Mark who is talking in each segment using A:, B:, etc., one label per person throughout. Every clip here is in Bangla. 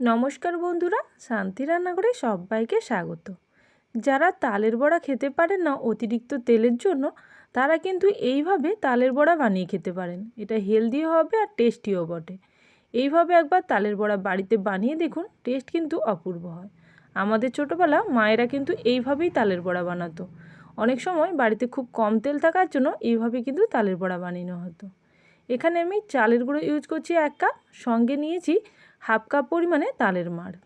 A: নমস্কার বন্ধুরা, শান্তি রান্নাঘরে সবাইকে স্বাগত। যারা তালের বড়া খেতে পারেন না অতিরিক্ত তেলের জন্য, তারা কিন্তু এইভাবে তালের বড়া বানিয়ে খেতে পারেন। এটা হেলদিও হবে আর টেস্টিও বটে। এইভাবে একবার তালের বড়া বাড়িতে বানিয়ে দেখুন টেস্ট কিন্তু অপূর্ব হয়। আমাদের ছোটোবেলা মায়েরা কিন্তু এইভাবেই তালের বড়া বানাতো। অনেক সময় বাড়িতে খুব কম তেল থাকার জন্য এইভাবে কিন্তু তালের বড়া বানানো হতো। এখানে আমি চালের গুঁড়ো ইউজ করছি এক কাপ, সঙ্গে নিয়েছি হাফ কাপ পরিমাণে তালের মাড়।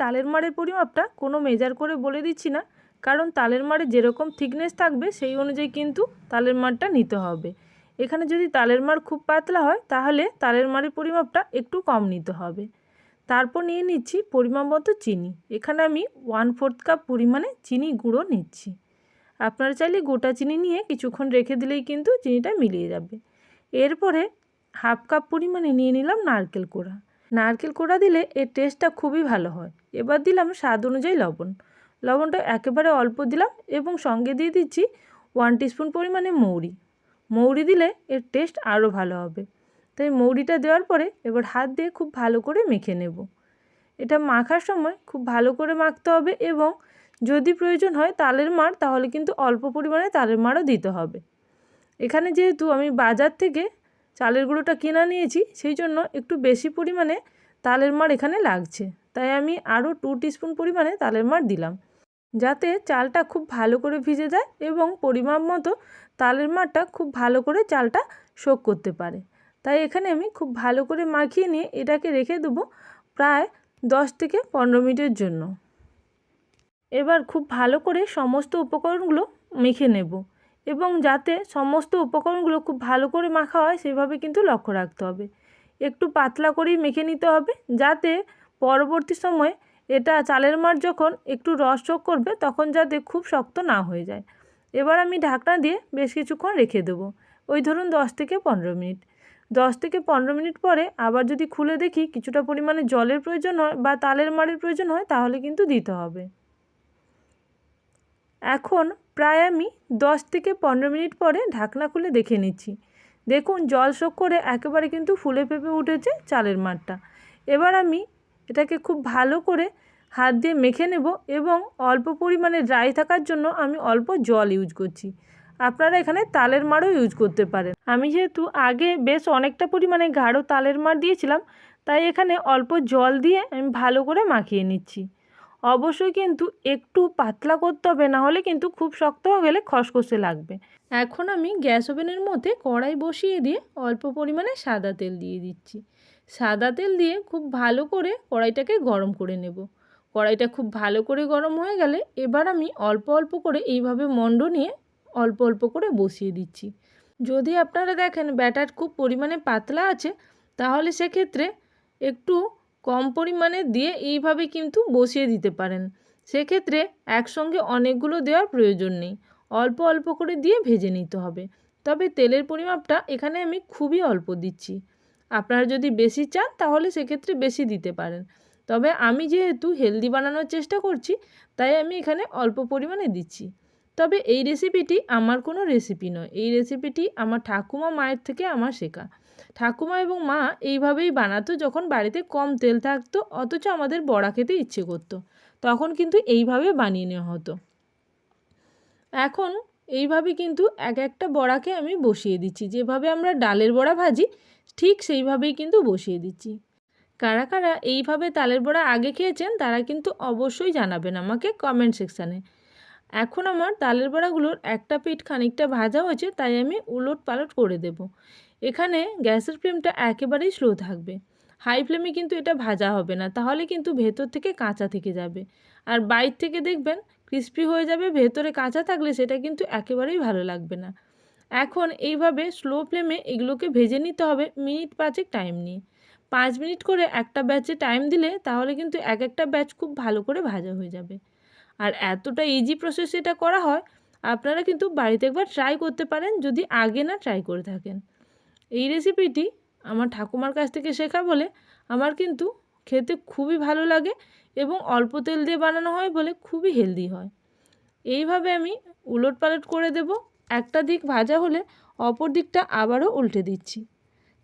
A: তালের মাড়ের পরিমাপটা কোনো মেজার করে বলে দিচ্ছি না, কারণ তালের মাড়ে যেরকম থিকনেস থাকবে সেই অনুযায়ী কিন্তু তালের মাড়টা নিতে হবে। এখানে যদি তালের মাড় খুব পাতলা হয়, তাহলে তালের মাড়ের পরিমাপটা একটু কম নিতে হবে। তারপর নিয়ে নিচ্ছি পরিমাপ মতো চিনি। এখানে আমি ওয়ান ফোর্থ কাপ পরিমাণে চিনি গুঁড়ো নিচ্ছি। আপনারা চাইলে গোটা চিনি নিয়ে কিছুক্ষণ রেখে দিলেই কিন্তু চিনিটা মিলিয়ে যাবে। এরপরে হাফ কাপ পরিমাণে নিয়ে নিলাম নারকেল কোড়া। নারকেল কোড়া দিলে এর টেস্টটা খুবই ভালো হয়। এবার দিলাম স্বাদ অনুযায়ী লবণ। লবণটা একেবারে অল্প দিলাম এবং সঙ্গে দিয়ে দিচ্ছি ওয়ান টিস্পুন পরিমাণে মৌরি। মৌরি দিলে এর টেস্ট আরও ভালো হবে। তাই মৌরিটা দেওয়ার পরে এবার হাত দিয়ে খুব ভালো করে মেখে নেব। এটা মাখার সময় খুব ভালো করে মাখতে হবে এবং যদি প্রয়োজন হয় তালের মাড় তাহলে কিন্তু অল্প পরিমাণে তালের মাড়ও দিতে হবে। এখানে যেহেতু আমি বাজার থেকে চালের গুঁড়োটা কিনা নিয়েছি, সেই জন্য একটু বেশি পরিমাণে তালের মাড় এখানে লাগছে। তাই আমি আরও টু টিস্পুন পরিমাণে তালের মাড় দিলাম। যাতে চালটা খুব ভালো করে ভিজে যায় এবং পরিমাপ মতো তালের মাড়টা খুব ভালো করে চালটা শোক করতে পারে। তাই এখানে আমি খুব ভালো করে মাখিয়ে নিয়ে এটাকে রেখে দেবো প্রায় দশ থেকে পনেরো মিনিটের জন্য। এবার খুব ভালো করে সমস্ত উপকরণগুলো মেখে নেব। এবং যাতে সমস্ত উপকরণগুলো খুব ভালো করে মাখা হয়, সেভাবে কিন্তু লক্ষ্য রাখতে হবে। একটু পাতলা করেই মেখে নিতে হবে, যাতে পরবর্তী সময়ে এটা চালের মাঠ যখন একটু রস চোখ করবে, তখন যাতে খুব শক্ত না হয়ে যায়। এবার আমি ঢাকনা দিয়ে বেশ কিছুক্ষণ রেখে দেবো। ওই ধরুন দশ থেকে পনেরো মিনিট। দশ থেকে পনেরো মিনিট পরে আবার যদি খুলে দেখি কিছুটা পরিমাণে জলের প্রয়োজন হয় বা তালের মাড়ের প্রয়োজন হয়, তাহলে কিন্তু দিতে হবে। এখন প্রায় আমি দশ থেকে পনেরো মিনিট পরে ঢাকনা খুলে দেখে নিচ্ছি। দেখুন, জল শোক করে একেবারে কিন্তু ফুলে ফেপে উঠেছে চালের মাঠটা। এবার আমি এটাকে খুব ভালো করে হাত দিয়ে মেখে নেব এবং অল্প পরিমাণে ড্রাই থাকার জন্য আমি অল্প জল ইউজ করছি। আপনারা এখানে তালের মাড়ও ইউজ করতে পারেন। আমি যেহেতু আগে বেশ অনেকটা পরিমাণে গাঢ় তালের মাড় দিয়েছিলাম, তাই এখানে অল্প জল দিয়ে আমি ভালো করে মাখিয়ে নিচ্ছি। অবশ্যই কিন্তু একটু পাতলা করতে হবে, না হলে কিন্তু খুব শক্ত হয়ে গেলে খসখসে লাগবে। এখন আমি গ্যাস ওভেনের মধ্যে কড়াই বসিয়ে দিয়ে অল্প পরিমাণে সাদা তেল দিয়ে দিচ্ছি। সাদা তেল দিয়ে খুব ভালো করে কড়াইটাকে গরম করে নেব। কড়াইটা খুব ভালো করে গরম হয়ে গেলে এবার আমি অল্প অল্প করে এইভাবে মণ্ড নিয়ে অল্প অল্প করে বসিয়ে দিচ্ছি। যদি আপনারা দেখেন ব্যাটার খুব পরিমাণে পাতলা আছে, তাহলে সেক্ষেত্রে একটু কম পরিমাণে দিয়ে এইভাবে কিন্তু বসিয়ে দিতে পারেন। সেক্ষেত্রে একসঙ্গে অনেকগুলো দেওয়ার প্রয়োজন নেই। অল্প অল্প করে দিয়ে ভেজে নিতে হবে। তবে তেলের পরিমাপটা এখানে আমি খুবই অল্প দিচ্ছি। আপনারা যদি বেশি চান তাহলে সেক্ষেত্রে বেশি দিতে পারেন। তবে আমি যেহেতু হেলদি বানানোর চেষ্টা করছি, তাই আমি এখানে অল্প পরিমাণে দিচ্ছি। তবে এই রেসিপিটি আমার কোনো রেসিপি নয়। এই রেসিপিটি আমার ঠাকুমা মায়ের থেকে আমার শেখা। ঠাকুমা এবং মা এইভাবেই বানাতো যখন বাড়িতে কম তেল থাকতো, অথচ আমাদের বড়া খেতে ইচ্ছে করতো। তখন কিন্তু এইভাবে বানিয়ে নেওয়া হতো। এখন এইভাবে কিন্তু এক একটা বড়াকে আমি বসিয়ে দিচ্ছি। যেভাবে আমরা ডালের বড়া ভাজি, ঠিক সেইভাবেই কিন্তু বসিয়ে দিচ্ছি। কারা কারা এইভাবে তালের বড়া আগে খেয়েছেন, তারা কিন্তু অবশ্যই জানাবেন আমাকে কমেন্ট সেকশানে এখন আমার তালের বড়াগুলোর একটা পিঠ খানিকটা ভাজা হয়েছে, তাই আমি উলট পালট করে দেব। এখানে গ্যাসের ফ্লেমটা একেবারেই স্লো থাকবে। হাই ফ্লেমে কিন্তু এটা ভাজা হবে না, তাহলে কিন্তু ভেতর থেকে কাঁচা থেকে যাবে। আর বাইর থেকে দেখবেন ক্রিস্পি হয়ে যাবে, ভেতরে কাঁচা থাকলে সেটা কিন্তু একেবারেই ভালো লাগবে না। এখন এইভাবে স্লো ফ্লেমে এগুলোকে ভেজে নিতে হবে মিনিট পাঁচেক টাইম নিয়ে। পাঁচ মিনিট করে একটা ব্যাচে টাইম দিলে তাহলে কিন্তু এক একটা ব্যাচ খুব ভালো করে ভাজা হয়ে যাবে। আর এতটা ইজি প্রসেস এটা করা হয়, আপনারা কিন্তু বাড়িতে একবার ট্রাই করতে পারেন, যদি আগে না ট্রাই করে থাকেন। এই রেসিপিটি আমার ঠাকুমার কাছ থেকে শেখা বলে আমার কিন্তু খেতে খুবই ভালো লাগে এবং অল্প তেল দিয়ে বানানো হয় বলে খুবই হেলদি হয়। এইভাবে আমি উলট পালট করে দেব, একটা দিক ভাজা হলে অপর দিকটা আবারও উল্টে দিচ্ছি।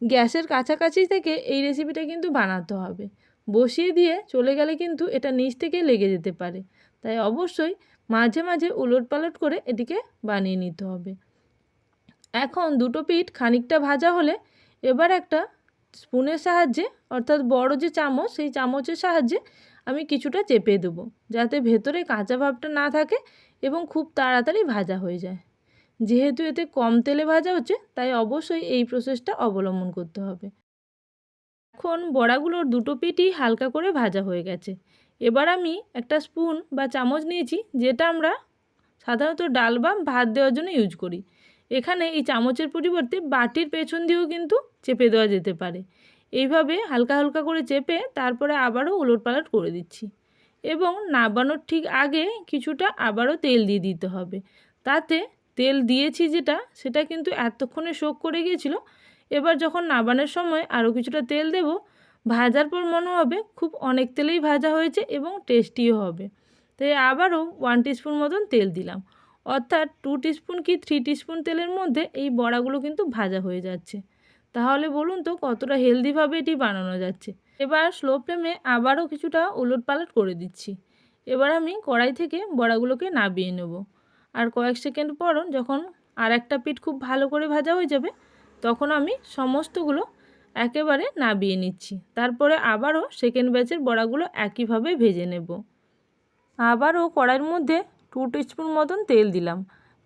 A: গ্যাসের কাছাকাছি থেকে এই রেসিপিটা কিন্তু বানাতে হবে। বসিয়ে দিয়ে চলে গেলে কিন্তু এটা নিচ থেকে লেগে যেতে পারে। তাই অবশ্যই মাঝে মাঝে উলট পালট করে এটিকে বানিয়ে নিতে হবে। এখন দুটো পিঠ খানিকটা ভাজা হলে এবার একটা স্পুনের সাহায্যে, অর্থাৎ বড় যে চামচ, সেই চামচের সাহায্যে আমি কিছুটা চেপে দেবো, যাতে ভেতরে কাঁচা ভাবটা না থাকে এবং খুব তাড়াতাড়ি ভাজা হয়ে যায়। যেহেতু এতে কম তেলে ভাজা হচ্ছে, তাই অবশ্যই এই প্রসেসটা অবলম্বন করতে হবে। এখন বড়াগুলোর দুটো পিঠই হালকা করে ভাজা হয়ে গেছে। এবার আমি একটা স্পুন বা চামচ নিয়েছি, যেটা আমরা সাধারণত ডাল বা ভাত দেওয়ার জন্য ইউজ করি। এখানে এই চামচের পরিবর্তে বাটির পেছন দিয়েও কিন্তু চেপে দেওয়া যেতে পারে। এইভাবে হালকা হালকা করে চেপে তারপরে আবারও উলটপালট করে দিচ্ছি এবং নাবানোর ঠিক আগে কিছুটা আবারও তেল দিয়ে দিতে হবে। তাতে তেল দিয়েছি যেটা, সেটা কিন্তু এতক্ষণে শোক করে গিয়েছিল। এবার যখন নাবানোর সময় আরও কিছুটা তেল দেব, ভাজার পর মনে হবে খুব অনেক তেলেই ভাজা হয়েছে এবং টেস্টিও হবে। তাই আবারও ওয়ান টিস্পুন মতন তেল দিলাম। অর্থাৎ টু টিস্পুন কি থ্রি টিস্পুন তেলের মধ্যে এই বড়াগুলো কিন্তু ভাজা হয়ে যাচ্ছে। তাহলে বলুন তো কতটা হেলদিভাবে এটি বানানো যাচ্ছে। এবার স্লো ফ্লেমে আবারও কিছুটা উলট পালট করে দিচ্ছি। এবার আমি কড়াই থেকে বড়াগুলোকে নাবিয়ে নেব। আর কয়েক সেকেন্ড পর যখন আর একটা পিঠ খুব ভালো করে ভাজা হয়ে যাবে, তখন আমি সমস্তগুলো একেবারে নাবিয়ে নিচ্ছি। তারপরে আবারও সেকেন্ড ব্যাচের বড়াগুলো একইভাবে ভেজে নেব। আবারও কড়াইয়ের মধ্যে টু টিস্পুন মতন তেল দিলাম।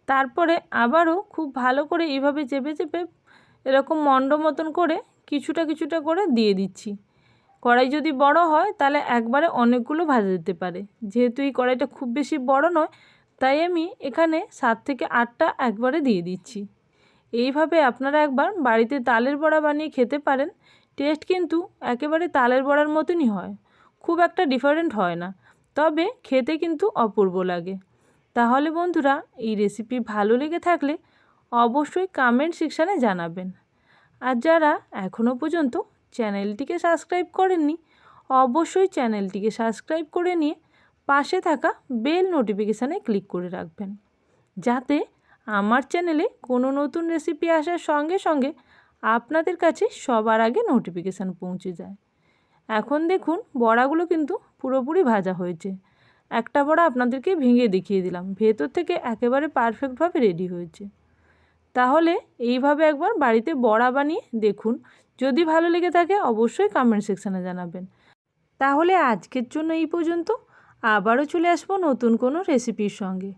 A: তারপরে আবারও খুব ভালো করে এইভাবে চেপে চেপে এরকম মণ্ড মতন করে কিছুটা কিছুটা করে দিয়ে দিচ্ছি। কড়াই যদি বড় হয় তাহলে একবারে অনেকগুলো ভাজা যেতে পারে। যেহেতু এই কড়াইটা খুব বেশি বড় নয়, তাই আমি এখানে সাত থেকে আটটা একবারে দিয়ে দিচ্ছি। এইভাবে আপনারা একবার বাড়িতে তালের বড়া বানিয়ে খেতে পারেন। টেস্ট কিন্তু একেবারে তালের বড়ার মতনই হয়, খুব একটা ডিফারেন্ট হয় না। তবে খেতে কিন্তু অপূর্ব লাগে। তাহলে বন্ধুরা, এই রেসিপি ভালো লেগে থাকলে অবশ্যই কমেন্ট সেকশানে জানাবেন। আর যারা এখনও পর্যন্ত চ্যানেলটিকে সাবস্ক্রাইব করেননি, অবশ্যই চ্যানেলটিকে সাবস্ক্রাইব করে নিয়ে পাশে থাকা বেল নোটিফিকেশানে ক্লিক করে রাখবেন। যাতে আমার চ্যানেলে কোনো নতুন রেসিপি আসার সঙ্গে সঙ্গে আপনাদের কাছে সবার আগে নোটিফিকেশান পৌঁছে যায়। এখন দেখুন, বড়াগুলো কিন্তু পুরোপুরি ভাজা হয়েছে। একটা বড়া আপনাদেরকে ভেঙে দেখিয়ে দিলাম। ভেতর থেকে একেবারে পারফেক্টভাবে রেডি হয়েছে। তাহলে এইভাবে একবার বাড়িতে বড়া বানিয়ে দেখুন। যদি ভালো লেগে থাকে অবশ্যই কমেন্ট সেকশানে জানাবেন। তাহলে আজকের জন্য এই পর্যন্ত। আবারও চলে আসব নতুন কোনো রেসিপির সঙ্গে।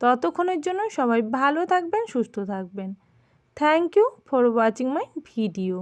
A: ততক্ষণের জন্য সবাই ভালো থাকবেন, সুস্থ থাকবেন। Thank you for watching my video